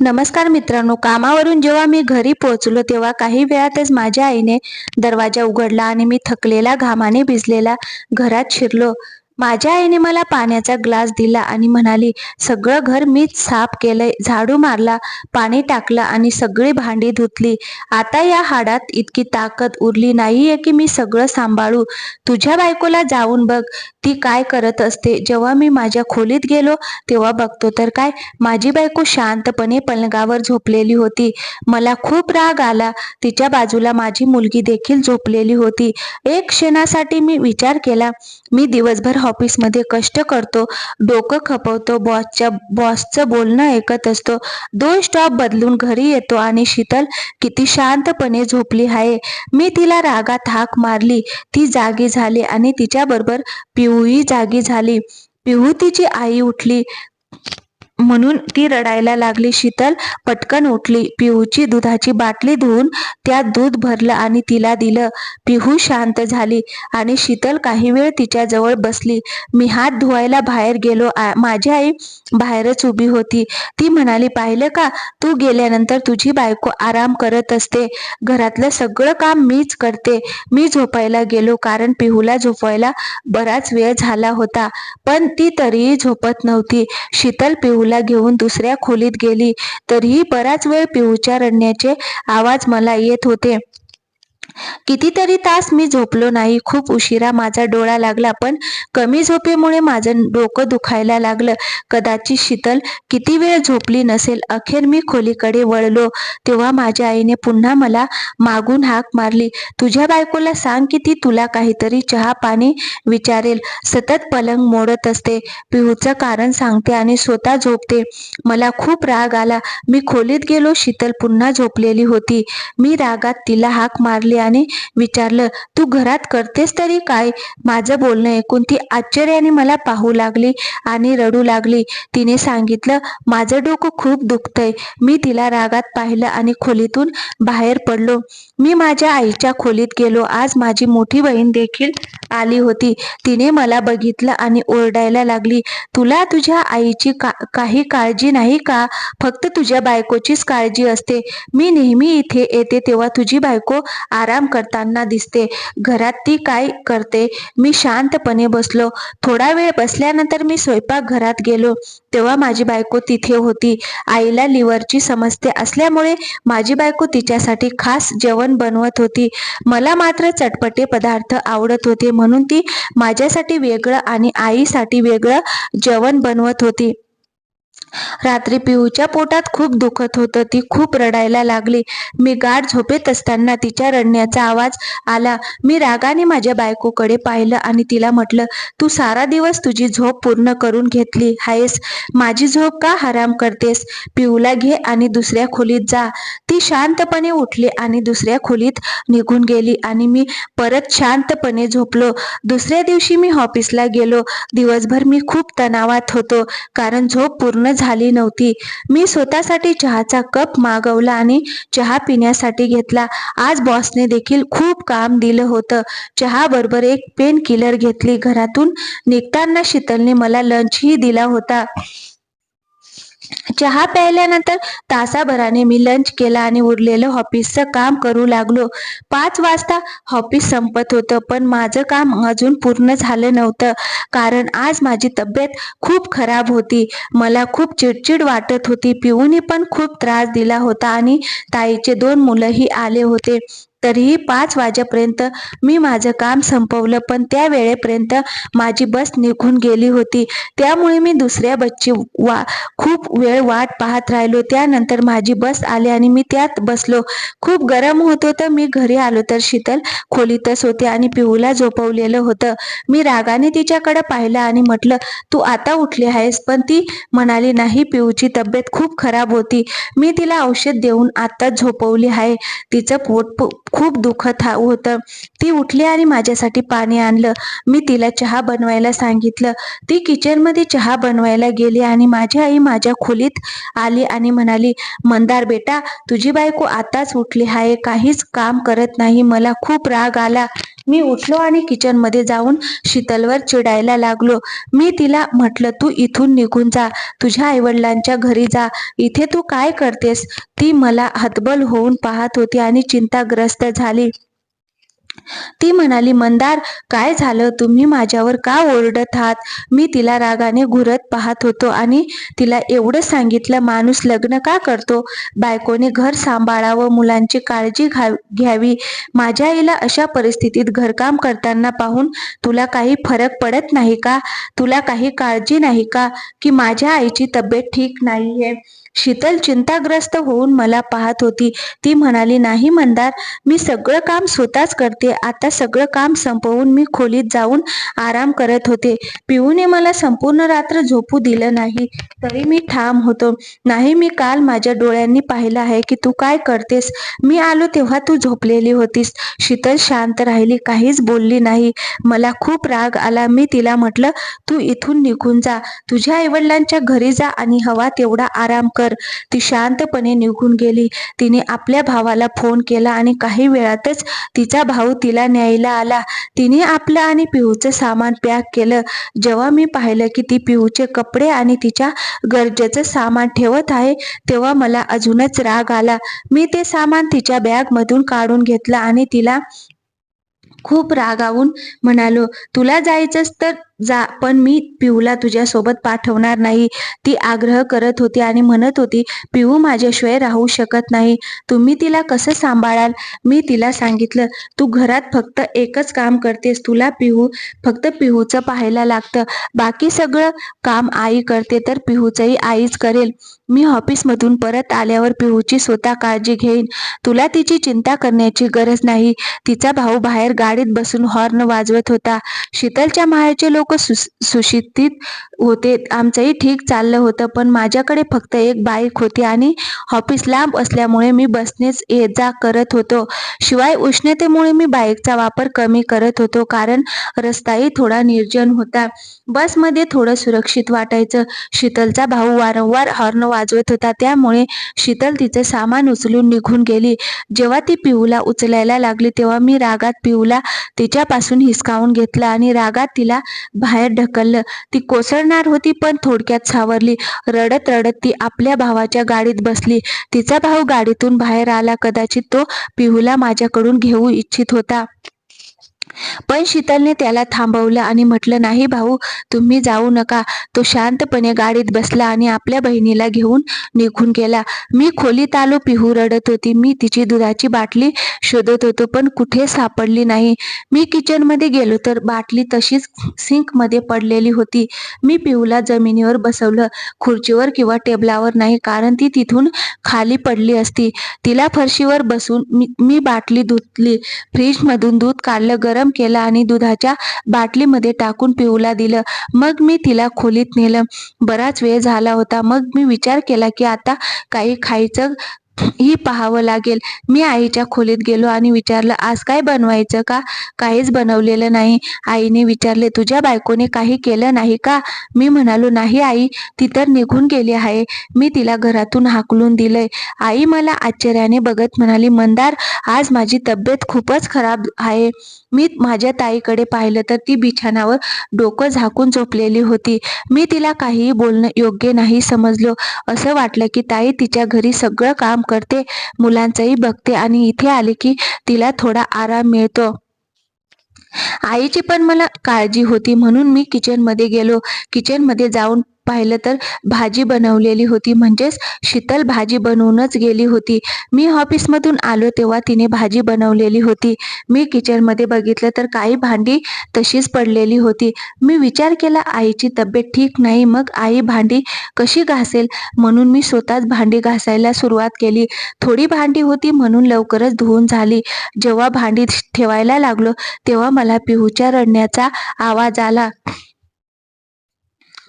नमस्कार मित्रांनो कामावरून जेव्हा मी घरी पोहोचलो तेव्हा काही वेळातच माझ्या आईने दरवाजा उघडला आणि मी थकलेला घामाने भिजलेला घरात शिरलो. माझ्या आईने मला पाण्याचा ग्लास दिला आणि म्हणाली सगळं घर मीच साफ केलंय. झाडू मारला पाणी टाकलं आणि सगळी भांडी धुतली. आता या हाडात इतकी ताकद उरली नाहीये की मी सगळं सांभाळू. तुझ्या बायकोला जाऊन बघ. ती काय करत असते? जेव्हा मी माझ्या खोलीत गेलो तेव्हा बघतो तर काय? माझी बायको शांतपणे पलंगावर झोपलेली होती. मला खूप राग आला. तिच्या बाजूला माझी मुलगी देखील झोपलेली होती. एक क्षणासाठी मी विचार केला. मी दिवसभर ऑफिसमध्ये कष्ट करतो डोकं खपवतो बॉसच्या बॉसचं बोलणं ऐकत असतो. दोन स्टॉप बदलून घरी येतो आणि शीतल किती शांतपणे झोपली आहे. मी तिला रागात हाक मारली. ती जागी झाली आणि तिच्याबरोबर पिऊही जागी झाली. पिहू तिची आई उठली. म्हणून ती रडायला लागली शीतल पटकन उठली. पिहूची दुधाची बाटली धुवून त्यात दूध भरलं आणि तिला दिलं. पिहू शांत झाली आणि शीतल काही वेळ तिच्या जवळ बसली. मी हात धुवायला बाहेर गेलो. आ- माझी आई बाहेरच उभी होती. ती म्हणाली पाहिलं का? तू गेल्यानंतर तुझी बायको आराम करत असते. घरातलं सगळं काम मीच करते. मी झोपायला गेलो कारण पिहूला झोपायला बराच वेळ झाला होता. पण ती तरीही झोपत नव्हती. शीतल पिहूला घेऊन दुसऱ्या खोलीत गेली. तरीही बराच वेळ पिऊच्या रडण्याचे आवाज मला येत होते. कितीतरी तास मी झोपलो नाही. खूप उशिरा माझा डोळा लागला पण कमी झोपेमुळे माझं डोकं दुखायला लागलं. कदाचित शीतल किती वेळ झोपली नसेल अखेर मी खोलीकडे वळलो. तेव्हा माझ्या आईने पुन्हा मला मागून हाक मारली. तुझ्या बायकोला सांग की ती तुला काहीतरी चहा पाणी विचारेल. सतत पलंग मोडत असते. पिहूचं कारण सांगते आणि स्वतः झोपते. मला खूप राग आला. मी खोलीत गेलो. शीतल पुन्हा झोपलेली होती. मी रागात तिला हाक मारली आश्चर्याने विचारलं तू घरात करतेस तरी काय? माझं बोलणं ऐकून ती आश्चर्याने मला पाहू लागली आणि रडू लागली. तिने सांगितलं माझं डोकं खूप दुखतंय. मी तिला रागात पाहिलं आणि खोलीतून बाहेर पडलो. मी माझ्या आईच्या खोलीत गेलो. आज माझी मोठी बहीण देखील आली होती. तिने मला बघितलं आणि ओरडायला लागली. तुला तुझ्या आईची का काही काळजी नाही का? फक्त तुझ्या बायकोचीच काळजी असते. मी नेहमी इथे येते तेव्हा तुझी बायको आराम करताना दिसते. घरात ती काय करते? मी शांतपणे बसलो. थोडा वेळ बसल्यानंतर मी स्वयंपाक घरात गेलो. तेव्हा माझी बायको तिथे होती. आईला लिव्हरची समस्या असल्यामुळे माझी बायको तिच्यासाठी खास जेवण बनवत होती. मला मात्र चटपटे पदार्थ आवडत होते म्हणून ती माझ्यासाठी वेगळं आणि आईसाठी वेगळं जेवण बनवत होती. रात्री पिऊच्या पोटात खूप दुखत होतं. ती खूप रडायला लागली. मी गाढ झोपेत असताना तिच्या रडण्याचा आवाज आला. मी रागाने माझ्या बायकोकडे पाहिलं आणि तिला म्हटलं तू सारा दिवस तुझी झोप पूर्ण करून घेतली आहेस. माझी झोप का हराम करतेस? पिऊला घे आणि दुसऱ्या खोलीत जा. ती शांतपणे उठली आणि दुसऱ्या खोलीत निघून गेली आणि मी परत शांतपणे झोपलो. दुसऱ्या दिवशी मी ऑफिसला गेलो. दिवसभर मी खूप तणावात होतो कारण झोप पूर्ण झाली नव्हती. मी स्वतःसाठी चहाचा कप मागवला आणि चहा पिण्यासाठी घेतला. आज बॉसने देखील खूप काम दिलं होतं. चहा बरोबर एक पेन किलर घेतली. घरातून निघताना शीतलने मला लंचही दिला होता. चहा प्यायल्यानंतर तासाभराने मी लंच केला आणि उरलेलं ऑफिसचं काम करू लागलो. पाच वाजता ऑफिस संपत होतं पण माझं काम अजून पूर्ण झालं नव्हतं. कारण आज माझी तब्येत खूप खराब होती. मला खूप चिडचिड वाटत होती. पिऊनी पण खूप त्रास दिला होता आणि ताईचे दोन मुलंही आले होते. तरीही पाच वाजेपर्यंत मी माझं काम संपवलं पण त्या वेळेपर्यंत माझी बस निघून गेली होती. त्यामुळे मी दुसऱ्या बसची वा खूप वेळ वाट पाहत राहिलो. त्यानंतर माझी बस आली आणि मी त्यात बसलो. खूप गरम होत होतं. मी घरी आलो तर शीतल खोलीतच होते आणि पिऊला झोपवलेलं होतं. मी रागाने तिच्याकडे पाहिलं आणि म्हटलं तू आता उठली आहेस? पण ती म्हणाली नाही पिऊची तब्येत खूप खराब होती. मी तिला औषध देऊन आत्ताच झोपवली आहे. तिचं पोट खूप दुखत होतं. ती उठली आणि माझ्यासाठी पाणी आणलं. मी तिला चहा बनवायला सांगितलं. ती किचनमध्ये चहा बनवायला गेली आणि माझी आई माझ्या खोलीत आली आणि म्हणाली मंदार बेटा तुझी बायको आताच उठली. आहे काहीच काम करत नाही. मला खूप राग आला. मी उठलो आणि किचनमध्ये जाऊन शीतलवर चिडायला लागलो. मी तिला म्हटलं तू इथून निघून जा. तुझ्या आईवडिलांच्या घरी जा. इथे तू काय करतेस? ती मला हतबल होऊन पाहत होती आणि चिंताग्रस्त झाली. ती म्हणाली मंदार काय झालं? तुम्ही माझ्यावर का ओरडत आहात? मी तिला रागाने घुरत पाहत होतो आणि तिला एवढं सांगितलं माणूस लग्न का करतो? बायकोने घर सांभाळावं मुलांची काळजी घ्यावी. माझ्या आईला अशा परिस्थितीत घरकाम करताना पाहून तुला काही फरक पडत नाही का? तुला काही काळजी नाही का? की माझ्या आईची तब्येत ठीक नाहीये? शीतल चिंताग्रस्त होऊन मला पाहत होती. ती म्हणाली नाही मंदार मी सगळं काम स्वतःच करते. आता सगळं काम संपवून मी खोलीत जाऊन आराम करत होते. पिऊने मला संपूर्ण रात्र झोपू दिलं नाही. तरी मी ठाम होतो. नाही मी काल माझ्या डोळ्यांनी पाहिलं आहे की तू काय करतेस. मी आलो तेव्हा तू झोपलेली होतीस. शीतल शांत राहिली काहीच बोलली नाही. मला खूप राग आला. मी तिला म्हटलं तू इथून निघून जा. तुझ्या आईवडिलांच्या घरी जा आणि हवा तेवढा आराम कर. ती शांतपणे निघून गेली. तिने आपल्या भावाला फोन केला आणि काही वेळातच तिचा भाऊ तिला न्यायला आला. तिने आपलं आणि पिहूचं सामान पॅक केलं. जेव्हा मी पाहिलं की ती पिहूचे कपडे आणि तिच्या गरजेचं सामान ठेवत आहे तेव्हा मला अजूनच राग आला. मी ते सामान तिच्या बॅगमधून काढून घेतलं आणि तिला खूप रागावून म्हणालो तुला जायचंच तर जा पण मी पिऊला तुझ्यासोबत पाठवणार नाही. ती आग्रह करत होती आणि म्हणत होती पिऊ माझ्याशिवाय राहू शकत नाही. तुम्ही तिला कसं सांभाळाल? मी तिला सांगितलं तू घरात फक्त एकच काम करतेस. तुला पिहू फक्त पिहूचं पाहायला लागतं. बाकी सगळं काम आई करते तर पिहूचंही आईच करेल. मी ऑफिसमधून परत आल्यावर पिहूची स्वतः काळजी घेईन. तुला तिची चिंता करण्याची गरज नाही. तिचा भाऊ बाहेर गाडीत बसून हॉर्न वाजवत होता. शीतलच्या माहेरचे लोक सुशिक्षित होते. आमचंही ठीक चाललं होतं पण माझ्याकडे फक्त एक बाईक होती आणि ऑफिस लांब असल्यामुळे मी बसनेच ये जा करत होतो. शिवाय उष्णतेमुळे मी बाईकचा वापर कमी करत होतो कारण रस्ताही थोडा निर्जन होता. बसमध्ये थोडं सुरक्षित वाटायचं. शीतलचा भाऊ वारंवार हॉर्न वाजवत होता. त्यामुळे शीतल तिचं सामान उचलून निघून गेली. जेव्हा ती पिऊला उचलायला लागली तेव्हा मी रागात पिऊला तिच्यापासून हिसकावून घेतलं आणि रागात तिला बाहेर ढकललं. ती कोसळणार होती पण थोडक्यात सावरली. रडत रडत ती आपल्या भावाच्या गाडीत बसली. तिचा भाऊ गाडीतून बाहेर आला कदाचित तो पिहूला माझ्याकडून घेऊ इच्छित होता. पण शीतलने त्याला थांबवलं आणि म्हटलं नाही भाऊ तुम्ही जाऊ नका. तो शांतपणे गाडीत बसला आणि आपल्या बहिणीला घेऊन निघून गेला. मी खोलीत आलो पिहू रडत होती. मी तिची दुधाची बाटली शोधत होतो पण कुठे सापडली नाही. मी किचनमध्ये गेलो तर बाटली तशीच सिंकमध्ये पडलेली होती. मी पिहूला जमिनीवर बसवलं खुर्चीवर किंवा टेबलावर नाही कारण ती तिथून खाली पडली असती. तिला फरशीवर बसून मी मी बाटली धुतली. फ्रीजमधून दूध काढलं गरम केला आणि दुधाच्या बाटलीमध्ये टाकून पिऊला दिलं. मग मी तिला खोलीत नेलं. बराच वेळ झाला होता. मग मी विचार केला की आता काही खायचं ही पाहावं लागेल. मी आईच्या खोलीत गेलो आणि विचारलं आज काय बनवायचं का? काहीच बनवलेलं नाही. आईने विचारले तुझ्या बायकोने काही केलं नाही का? मी म्हणालो नाही आई ती तर निघून गेली आहे. मी तिला घरातून हाकलून दिलंय. आई मला आश्चर्याने बघत म्हणाली मंदार आज माझी तब्येत खूपच खराब आहे. मी माझ्या ताईकडे पाहिलं तर ती बिछाणावर डोकं झाकून झोपलेली होती. मी तिला काहीही बोलणं योग्य नाही समजलो. असं वाटलं की ताई तिच्या घरी सगळं काम करते. मुलांचंही बघते आणि इथे आले की तिला थोडा आराम मिळतो. आईची पण मला काळजी होती म्हणून मी किचनमध्ये गेलो. किचनमध्ये जाऊन पाहिलं तर भाजी बनवलेली होती म्हणजेच शीतल भाजी बनवूनच गेली होती. मी ऑफिसमधून आलो तेव्हा तिने भाजी बनवलेली होती. मी किचनमध्ये बघितलं तर काही भांडी तशीच पडलेली होती. मी विचार केला आईची तब्येत ठीक नाही मग आई भांडी कशी घासेल? म्हणून मी स्वतःच भांडी घासायला सुरुवात केली. थोडी भांडी होती म्हणून लवकरच धुवून झाली. जेव्हा भांडी ठेवायला लागलो तेव्हा मला पिहूच्या रडण्याचा आवाज आला.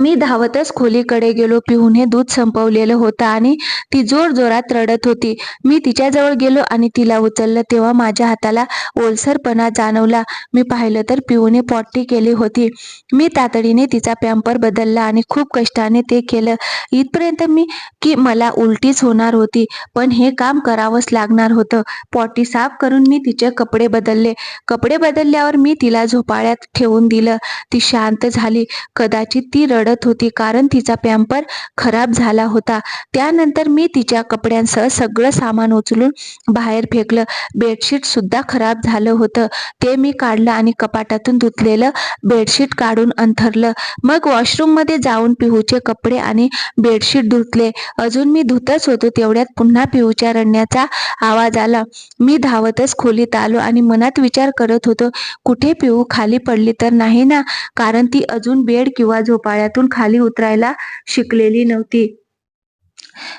मी धावतच खोलीकडे गेलो. पिहूने दूध संपवलेलं होतं आणि ती जोर जोरात रडत होती. मी तिच्याजवळ गेलो आणि तिला उचललं. तेव्हा माझ्या हाताला ओलसरपणा जाणवला. मी पाहिलं तर पिहूने पॉटी केली होती. मी तातडीने तिचा पॅम्पर बदलला आणि खूप कष्टाने ते केलं. इथपर्यंत मी की मला उलटीच होणार होती. पण हे काम करावंच लागणार होतं. पॉटी साफ करून मी तिचे कपडे बदलले. कपडे बदलल्यावर मी तिला झोपाळ्यात ठेवून दिलं. ती शांत झाली. कदाचित ती रडत होती कारण तिचा पॅम्पर खराब झाला होता. त्यानंतर मी तिच्या कपड्यांसह सगळं सामान उचलून बाहेर फेकलं. बेडशीट सुद्धा खराब झालं होतं. ते मी काढलं आणि कपाटातून धुतलेलं बेडशीट काढून अंथरलं. मग वॉशरूममध्ये जाऊन पिहूचे कपडे आणि बेडशीट धुतले. अजून मी धुतच होतो तेवढ्यात पुन्हा पिहूच्या रडण्याचा आवाज आला. मी धावतच खोलीत आलो आणि मनात विचार करत होतो कुठे पिहू खाली पडली तर नाही ना? कारण ती अजून बेड किंवा झोपाळ्यातून खाली उतरायला शिकलेली नव्हती.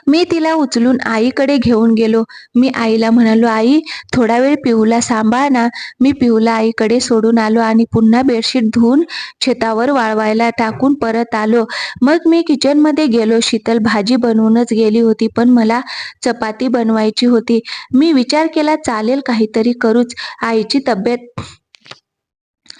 मी तिला उचलून आईकडे घेऊन गेलो. मी आईला म्हणालो आई थोडा वेळ पिहूला सांभाळ ना. मी पिहूला आईकडे सोडून आलो आणि पुन्हा बेडशीट धुवून छतावर वाळवायला टाकून परत आलो. मग मी किचनमध्ये गेलो. शीतल भाजी बनवूनच गेली होती पण मला चपाती बनवायची होती. मी विचार केला चालेल काहीतरी करूच. आईची तब्येत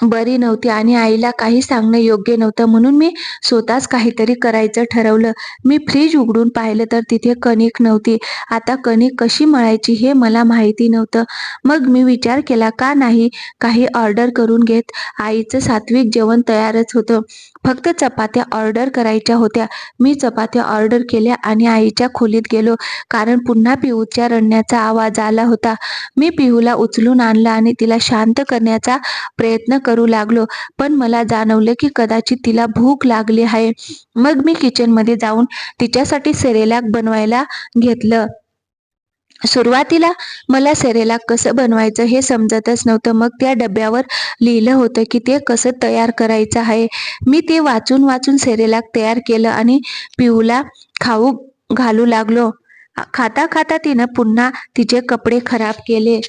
बरी नव्हती आणि आईला काही सांगणं योग्य नव्हतं. म्हणून मी स्वतःच काहीतरी करायचं ठरवलं. मी फ्रीज उघडून पाहिलं तर तिथे कणिक नव्हती. आता कणिक कशी मळायची हे मला माहिती नव्हतं. मग मी विचार केला का नाही काही ऑर्डर करून घेत. आईचं सात्विक जेवण तयारच होतं. फक्त चपात्या ऑर्डर करायच्या होत्या. मी चपात्या ऑर्डर केल्या आणि आईच्या खोलीत गेलो. कारण पुन्हा पिहूच्या रडण्याचा आवाज आला होता. मी पिहूला उचलून आणलं आणि तिला शांत करण्याचा प्रयत्न करू लागलो. पण मला जाणवलं की कदाचित तिला भूक लागली आहे. मग मी किचनमध्ये जाऊन तिच्यासाठी सेरेलाक बनवायला घेतलं. सुरुवातीला मला सेरेला कसं बनवायचं हे समजतच नव्हतं. मग त्या डब्यावर लिहिलं होतं की ते कसं तयार करायचं आहे. मी ते वाचून वाचून सेरेलाक तयार केलं आणि पिऊला खाऊ घालू लागलो. खाता खाता तिनं पुन्हा तिचे कपडे खराब केले.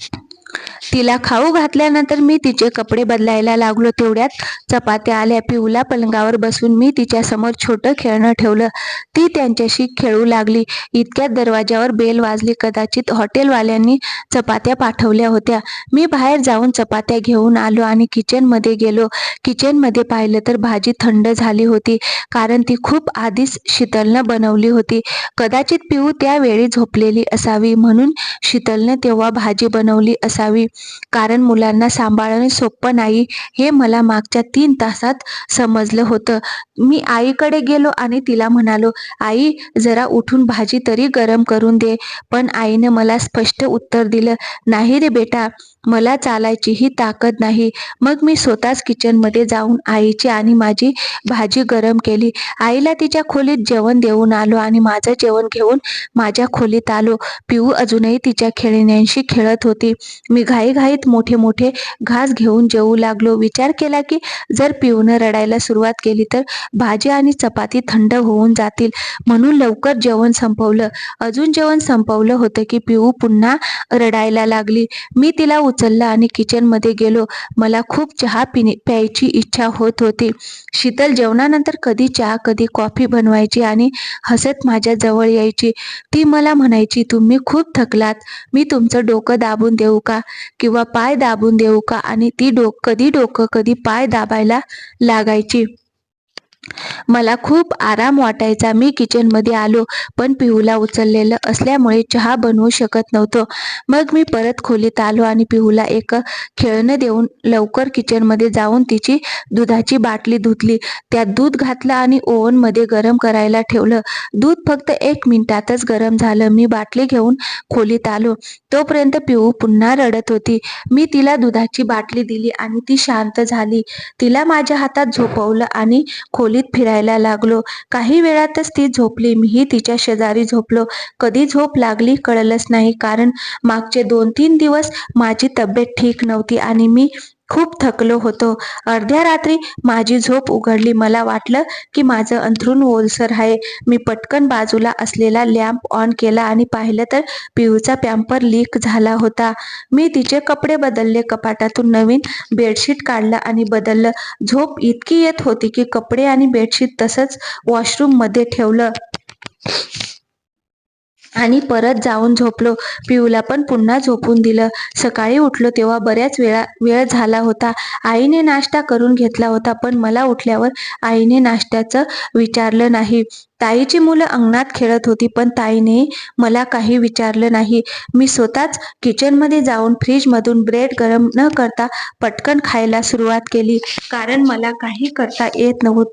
तिला खाऊ घातल्यानंतर मी तिचे कपडे बदलायला लागलो. तेवढ्यात चपात्या आल्या. पिऊला पलंगावर बसून मी तिच्या समोर छोटं खेळणं ठेवलं. ती त्यांच्याशी खेळू लागली. इतक्यात दरवाजावर बेल वाजली. कदाचित हॉटेलवाल्यांनी चपात्या पाठवल्या होत्या. मी बाहेर जाऊन चपात्या घेऊन आलो आणि किचनमध्ये गेलो. किचनमध्ये पाहिलं तर भाजी थंड झाली होती कारण ती खूप आधीच शीतलनं बनवली होती. कदाचित पिऊ त्यावेळी झोपलेली असावी म्हणून शीतलने तेव्हा भाजी बनवली असावी. कारण मुलांना सांभाळणे सोपं नाही हे मला मागच्या तीन तासात समजलं होतं. मी आईकडे गेलो आणि तिला म्हणालो आई जरा उठून भाजी तरी गरम करून दे. पण आईने मला स्पष्ट उत्तर दिलं नाही रे बेटा मला चालायची ही ताकद नाही. मग मी स्वतःच किचनमध्ये जाऊन आईची आणि माझी भाजी गरम केली. आईला तिच्या खोलीत जेवण देऊन आलो आणि माझं जेवण घेऊन माझ्या खोलीत आलो. पिऊ अजूनही तिच्या खेळण्यांशी खेळत होती. मी घाईघाईत मोठे मोठे घास घेऊन जेवू लागलो. विचार केला की जर पिऊनं रडायला सुरुवात केली तर भाजी आणि चपाती थंड होऊन जातील. म्हणून लवकर जेवण संपवलं. अजून जेवण संपवलं होतं की पिऊ पुन्हा रडायला लागली. मी तिला उचलला आणि किचनमध्ये गेलो. मला खूप चहा पिणे प्यायची इच्छा होत होती. शीतल जेवणानंतर कधी चहा कधी कॉफी बनवायची आणि हसत माझ्या जवळ यायची. ती मला म्हणायची तुम्ही खूप थकलात. मी तुमचं डोकं दाबून देऊ का? किंवा पाय दाबून देऊ का? आणि ती डोक कधी डोकं कधी पाय दाबायला लागायची. मला खूप आराम वाटायचा. मी किचनमध्ये आलो पण पिहूला उचललेलं असल्यामुळे चहा बनवू शकत नव्हतो. मग मी परत खोलीत आलो आणि पिहूला एक खेळणं देऊन लवकर किचनमध्ये जाऊन तिची दुधाची बाटली धुतली. त्यात दूध घातलं आणि ओव्हनमध्ये गरम करायला ठेवलं. दूध फक्त एक मिनिटातच गरम झालं. मी बाटली घेऊन खोलीत आलो. तोपर्यंत पिहू पुन्हा रडत होती. मी तिला दुधाची बाटली दिली आणि ती शांत झाली. तिला माझ्या हातात झोपवलं आणि खोलीत फिरायला लागलो. काही वेळातच ती झोपली. मीही तिच्या शेजारी झोपलो. कधी झोप लागली कळलंच नाही. कारण मागचे दोन तीन दिवस माझी तब्येत ठीक नव्हती आणि मी खूप थकलो होतो. अर्ध्या रात्री माझी झोप उघडली. मला वाटलं की माझं अंथरूण ओलसर आहे. मी पटकन बाजूला असलेला लॅम्प ऑन केला आणि पाहिलं तर पिऊचा पॅम्पर लीक झाला होता. मी तिचे कपडे बदलले. कपाटातून नवीन बेडशीट काढलं आणि बदललं. झोप इतकी येत होती की कपडे आणि बेडशीट तसंच वॉशरूममध्ये ठेवलं. आणि परत जाऊन झोपलो. पिऊला पण पुन्हा झोपून दिलं. सकाळी उठलो तेव्हा बऱ्याच वेळा वेळ झाला होता. आईने नाश्ता करून घेतला होता पण मला उठल्यावर आईने नाश्त्याचं विचारलं नाही. ताईची मुलं अंगणात खेळत होती पण ताईने मला काही विचारलं नाही. मी स्वतःच किचनमध्ये जाऊन फ्रीजमधून ब्रेड गरम न करता पटकन खायला सुरुवात केली. कारण मला काही करता येत नव्हत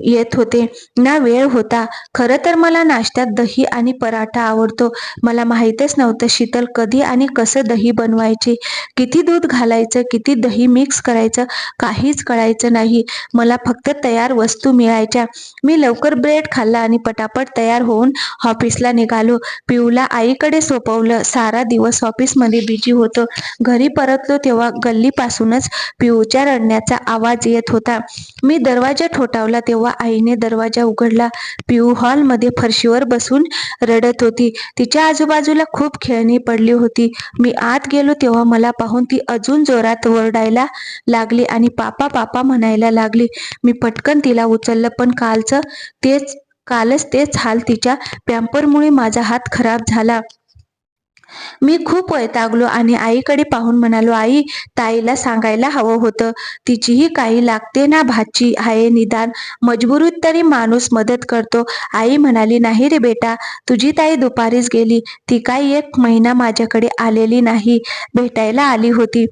येत होते. ना वेळ होता. खरं तर मला नाश्त्यात दही आणि पराठा आवडतो. मला माहीतच नव्हतं शीतल कधी आणि कसं दही बनवायचे. किती दूध घालायचं किती दही मिक्स करायचं काहीच कळायचं नाही. मला फक्त तयार वस्तू मिळायच्या. मी लवकर ब्रेड खाल्ला. आणि पटापट तयार होऊन ऑफिसला निघालो. पिऊला आईकडे सोपवलं. सारा दिवस ऑफिसमध्ये बिजी होतो. घरी परतलो तेव्हा गल्लीपासूनच पिऊच्या रडण्याचा आवाज येत होता. मी दरवाजा ठोठावला तेव्हा आईने दरवाजा उघडला. पिऊ हॉलमध्ये फरशीवर बसून रडत होती. तिच्या आजूबाजूला खूप खेळणी पडली होती. मी आत गेलो तेव्हा मला पाहून ती अजून जोरात वरडायला लागली आणि पापा पापा म्हणायला लागली. मी पटकन तिला उचललं पण कालचं तेच कालच तेच हाल तिच्या पॅम्परमुळे माझा हात खराब झाला. मी खूप वैतागलो आणि आईकडे पाहून म्हणालो आई ताईला सांगायला हवं होतं. तिचीही काही लागते ना भाची? आहे निदान. मजबुरीत तरी माणूस मदत करतो. आई म्हणाली नाही रे बेटा तुझी ताई दुपारीच गेली. ती काही एक महिना माझ्याकडे आलेली नाही. भेटायला आली होती.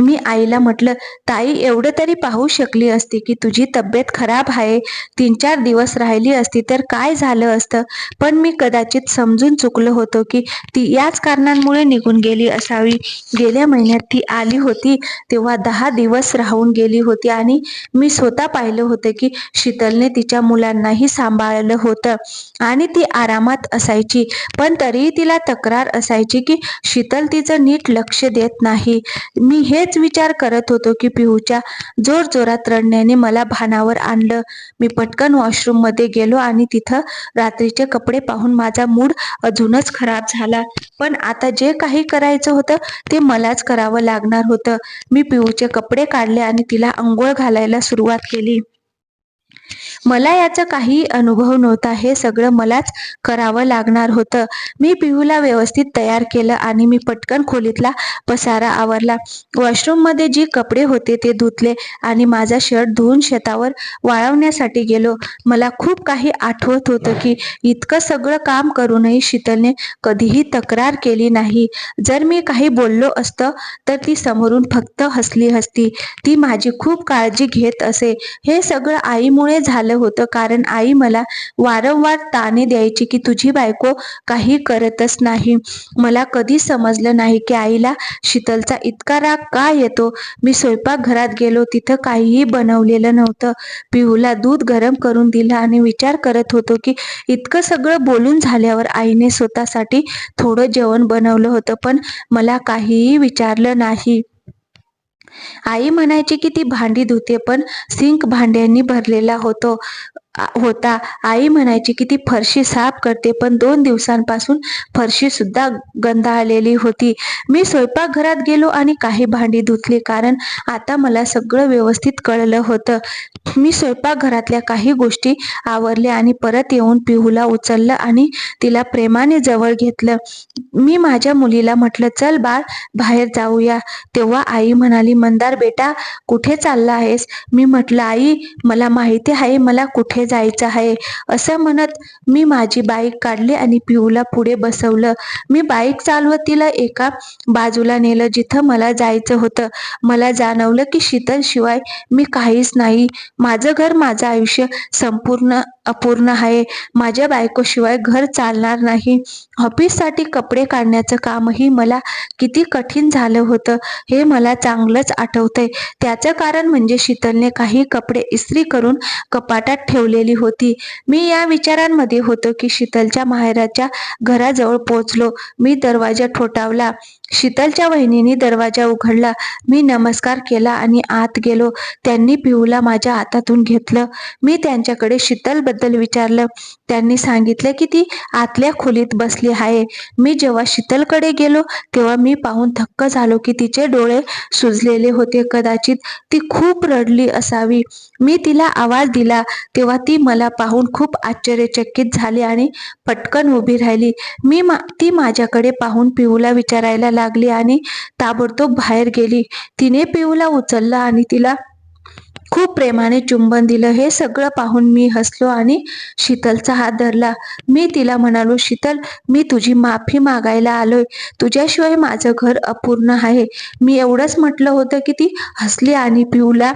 मी आईला म्हटलं ताई एवढं तरी पाहू शकली असती की तुझी तब्येत खराब आहे. तीन चार दिवस राहिली असती तर काय झालं असतं? पण मी कदाचित समजून चुकलो होतो की ती याच कारणांमुळे निघून गेली असावी. गेल्या महिन्यात ती आली होती. तेव्हा दहा दिवस राहून गेली होती आणि मी स्वतः पाहिलं होतं की शीतलने तिच्या मुलांनाही सांभाळलं होतं आणि ती आरामात असायची. पण तरीही तिला तक्रार असायची की शीतल तिचं नीट लक्ष देत नाही. मी हेच विचार करत होतो की पिहूच्या जोर जोरात रडण्याने मला भानावर आणलं. मी पटकन वॉशरूममध्ये गेलो आणि तिथं रात्रीचे कपडे पाहून माझा मूड अजूनच खराब झाला. पण आता जे काही करायचं होतं ते मलाच करावं लागणार होतं. मी पिहूचे कपडे काढले आणि तिला अंघोळ घालायला सुरुवात केली. मला याचा काही अनुभव नव्हता. हे सगळं मलाच करावं लागणार होतं. मी पिहूला व्यवस्थित तयार केलं आणि मी पटकन खोलीतला पसारा आवरला. वॉशरूममध्ये जी कपडे होते ते धुतले आणि माझा शर्ट धुवून शेतावर वाळवण्यासाठी गेलो. मला खूप काही आठवत होतं की इतकं सगळं काम करूनही शीतलने कधीही तक्रार केली नाही. जर मी काही बोललो असतं तर ती समोरून फक्त हसली हसती. ती माझी खूप काळजी घेत असे. हे सगळं आईमुळे झालं होतं. कारण आई मला वारंवार ताने द्यायची की तुझी बायको काही करतच नाही. मला कधी समजलं नाही की आईला शीतलचा इतका राग का येतो? मी स्वयंपाकघरात गेलो तिथं काहीही बनवलेलं नव्हतं. पिहूला दूध गरम करून दिलं आणि विचार करत होतो की इतकं सगळं बोलून झाल्यावर आईने स्वतःसाठी थोडं जेवण बनवलं होतं पण मला काहीही विचारलं नाही. आई म्हणायची की ती भांडी धुते पण सिंक भांड्यांनी भरलेला होतो. होता. आई म्हणायची की ती फरशी साफ करते पण दोन दिवसांपासून फरशी सुद्धा गंधाळलेली होती. मी स्वयंपाकघरात गेलो आणि काही भांडी धुतली कारण आता मला सगळं व्यवस्थित कळलं होतं. मी स्वयंपाकघरातल्या काही गोष्टी आवरल्या आणि परत येऊन पिहूला उचललं आणि तिला प्रेमाने जवळ घेतलं. मी माझ्या मुलीला म्हटलं चल बाळ बाहेर जाऊया. तेव्हा आई म्हणाली मंदार बेटा कुठे चालला आहेस? मी म्हटलं आई मला माहिती आहे मला कुठे जायचं आहे? असं म्हणत मी माझी बाईक काढली आणि पिऊला पुढे बसवलं. मी बाईक चालवत तिला एका बाजूला नेलं जिथं मला जायचं होतं. मला जाणवलं की शीतल शिवाय मी काहीच नाही. माझं घर माझं आयुष्य संपूर्ण अपूर्ण आहे. माझ्या बायकोशिवाय घर चालणार नाही. ऑफिससाठी कपडे काढण्याचं कामही मला किती कठीण झालं होतं हे मला चांगलंच आठवतंय. त्याचं कारण म्हणजे शीतलने काही कपडे इस्त्री करून कपाटात ठेवले ठेवलेली होती. मी या विचारांमध्ये होतो की शीतलच्या माहेराच्या घराजवळ पोहोचलो. मी दरवाजा ठोठावला. शीतलच्या वहिनीने दरवाजा उघडला. मी नमस्कार केला आणि आत गेलो. त्यांनी पिऊला माझ्या हातातून घेतलं. मी त्यांच्याकडे शीतलबद्दल विचारलं. त्यांनी सांगितलं की ती आतल्या खोलीत बसली आहे. मी जेव्हा शीतलकडे गेलो तेव्हा मी पाहून थक्क झालो की तिचे डोळे सुजलेले होते. कदाचित ती खूप रडली असावी. मी तिला आवाज दिला. तेव्हा ती मला पाहून खूप आश्चर्यचकित झाली आणि पटकन उभी राहिली. मी मा ती माझ्याकडे पाहून पिऊला विचारायला लागली आणि ताबडतोब बाहेर गेली. तिने पिऊला उचललं आणि तिला खूप प्रेमाने चुंबन दिलं. हे सगळं पाहून मी हसलो आणि शीतलचा हात धरला. मी तिला म्हणालो शीतल मी तुझी माफी मागायला आलोय. तुझ्याशिवाय माझं घर अपूर्ण आहे. मी एवढंच म्हटलं होतं की ती हसली आणि पिऊला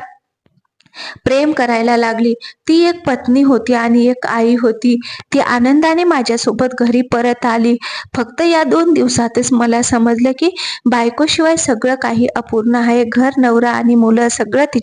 प्रेम करायला लागली. ती एक पत्नी होती आणि एक आई होती. ती आनंदाने माझ्यासोबत घरी परत आली. फक्त या दोन दिवसातच मला समजलं की बायकोशिवाय सगळं काही अपूर्ण आहे. घर नवरा आणि मुलं सगळं तिच्या